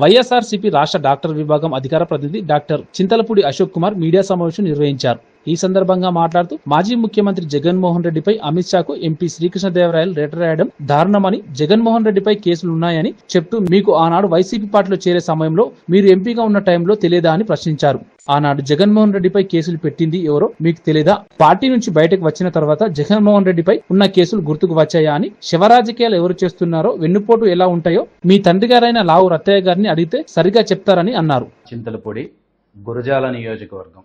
వైఎస్ఆర్సీపీ రాష్ట్ర డాక్టర్ విభాగం అధికార ప్రతినిధి డాక్టర్ చింతలపూడి అశోక్ కుమార్ మీడియా సమావేశం నిర్వహించారు. ఈ సందర్భంగా మాట్లాడుతూ మాజీ ముఖ్యమంత్రి జగన్మోహన్ రెడ్డిపై అమిత్ షాకు ఎంపీ శ్రీకృష్ణదేవరాయలు లెటర్ రాయడం దారుణమని జగన్మోహన్ రెడ్డిపై కేసులున్నాయని చెప్తూ మీకు ఆనాడు వైసీపీ పార్టీలో చేరే సమయంలో మీరు ఎంపీగా ఉన్న టైంలో తెలియదా అని ప్రశ్నించారు. ఆనాడు జగన్మోహన్ రెడ్డిపై కేసులు పెట్టింది ఎవరో మీకు తెలియదా పార్టీ నుంచి బయటకు వచ్చిన తర్వాత జగన్మోహన్ రెడ్డిపై ఉన్న కేసులు గుర్తుకు వచ్చాయా అని శివరాజకీయాలు ఎవరు చేస్తున్నారో వెన్నుపోటు ఎలా ఉంటాయో మీ తండ్రి గారైన లావు రత్తయ్య గారిని అడిగితే సరిగా చెప్తారని అన్నారు. చింతలపూడి గురజాల నియోజకవర్గం.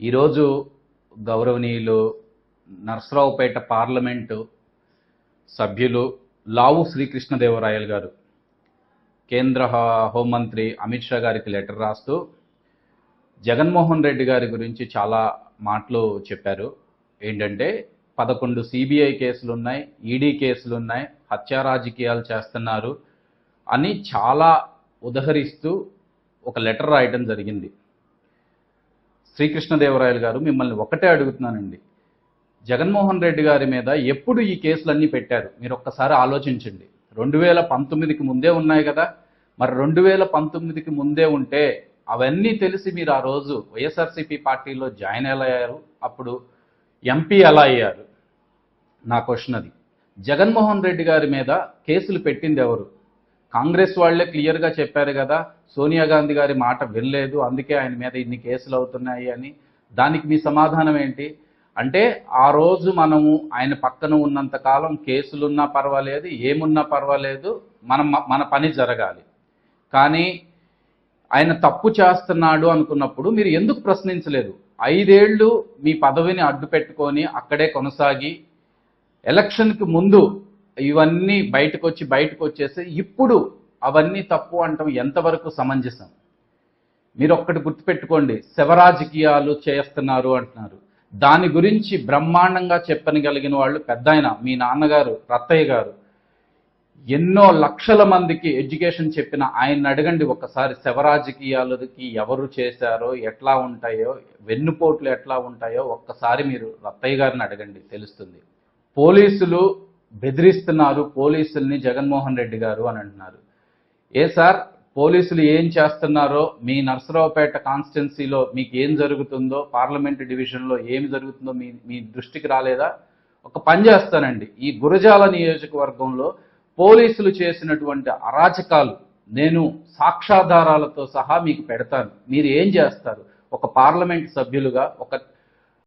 ఈరోజు గౌరవనీయులు నర్సరావుపేట పార్లమెంటు సభ్యులు లావు శ్రీకృష్ణదేవరాయలు గారు కేంద్ర హోంమంత్రి అమిత్ షా గారికి లెటర్ రాస్తూ జగన్మోహన్ రెడ్డి గారి గురించి చాలా మాటలు చెప్పారు. ఏంటంటే పదకొండు సిబిఐ కేసులు ఉన్నాయి ఈడీ కేసులు ఉన్నాయి హత్యా రాజకీయాలు చేస్తున్నారు అని చాలా ఉదహరిస్తూ ఒక లెటర్ రాయడం జరిగింది. శ్రీకృష్ణదేవరాయలు గారు మిమ్మల్ని ఒకటే అడుగుతున్నానండి. జగన్మోహన్ రెడ్డి గారి మీద ఎప్పుడు ఈ కేసులన్నీ పెట్టారు? మీరు ఒక్కసారి ఆలోచించండి. రెండు వేల పంతొమ్మిదికి ముందే ఉన్నాయి కదా. మరి రెండు వేల పంతొమ్మిదికి ముందే ఉంటే అవన్నీ తెలిసి మీరు ఆ రోజు వైఎస్ఆర్సీపీ పార్టీలో జాయిన్ ఎలా అయ్యారు. అప్పుడు ఎంపీ ఎలా అయ్యారు? నా క్వశ్చన్ అది. జగన్మోహన్ రెడ్డి గారి మీద కేసులు పెట్టింది ఎవరు? కాంగ్రెస్ వాళ్ళే క్లియర్గా చెప్పారు కదా సోనియా గాంధీ గారి మాట వినలేదు అందుకే ఆయన మీద ఇన్ని కేసులు అవుతున్నాయి అని. దానికి మీ సమాధానం ఏంటి? అంటే ఆ రోజు మనము ఆయన పక్కన ఉన్నంత కాలం కేసులున్నా పర్వాలేదు ఏమున్నా పర్వాలేదు మనం మన పని జరగాలి. కానీ ఆయన తప్పు చేస్తున్నాడు అనుకున్నప్పుడు మీరు ఎందుకు ప్రశ్నించలేదు? ఐదేళ్ళు మీ పదవిని అడ్డు పెట్టుకొని అక్కడే కొనసాగి ఎలక్షన్కి ముందు ఇవన్నీ బయటకు వచ్చి బయటకు వచ్చేసి ఇప్పుడు అవన్నీ తప్పు అంటాం ఎంతవరకు సమంజసం? మీరు ఒక్కటి గుర్తుపెట్టుకోండి శివరాజకీయాలు చేస్తున్నారు అంటున్నారు. దాని గురించి బ్రహ్మాండంగా చెప్పనగలిగిన వాళ్ళు పెద్ద మీ నాన్నగారు రత్తయ్య గారు. ఎన్నో లక్షల మందికి ఎడ్యుకేషన్ చెప్పిన ఆయన అడగండి ఒకసారి శవరాజకీయాలకి ఎవరు చేశారో ఎట్లా ఉంటాయో వెన్నుపోట్లు ఎట్లా ఉంటాయో ఒక్కసారి మీరు రత్తయ్య గారిని అడగండి తెలుస్తుంది. పోలీసులు బెదిరిస్తున్నారు పోలీసుల్ని జగన్మోహన్ రెడ్డి గారు అని అంటున్నారు. ఏ సార్ పోలీసులు ఏం చేస్తున్నారో మీ నర్సరావుపేట కాన్స్టిట్యున్సీలో మీకు ఏం జరుగుతుందో పార్లమెంటు డివిజన్లో ఏమి జరుగుతుందో మీ మీ దృష్టికి రాలేదా? ఒక పని చేస్తానండి. ఈ గురజాల నియోజకవర్గంలో పోలీసులు చేసినటువంటి అరాచకాలు నేను సాక్ష్యాధారాలతో సహా మీకు పెడతాను. మీరు ఏం చేస్తారు? ఒక పార్లమెంట్ సభ్యులుగా ఒక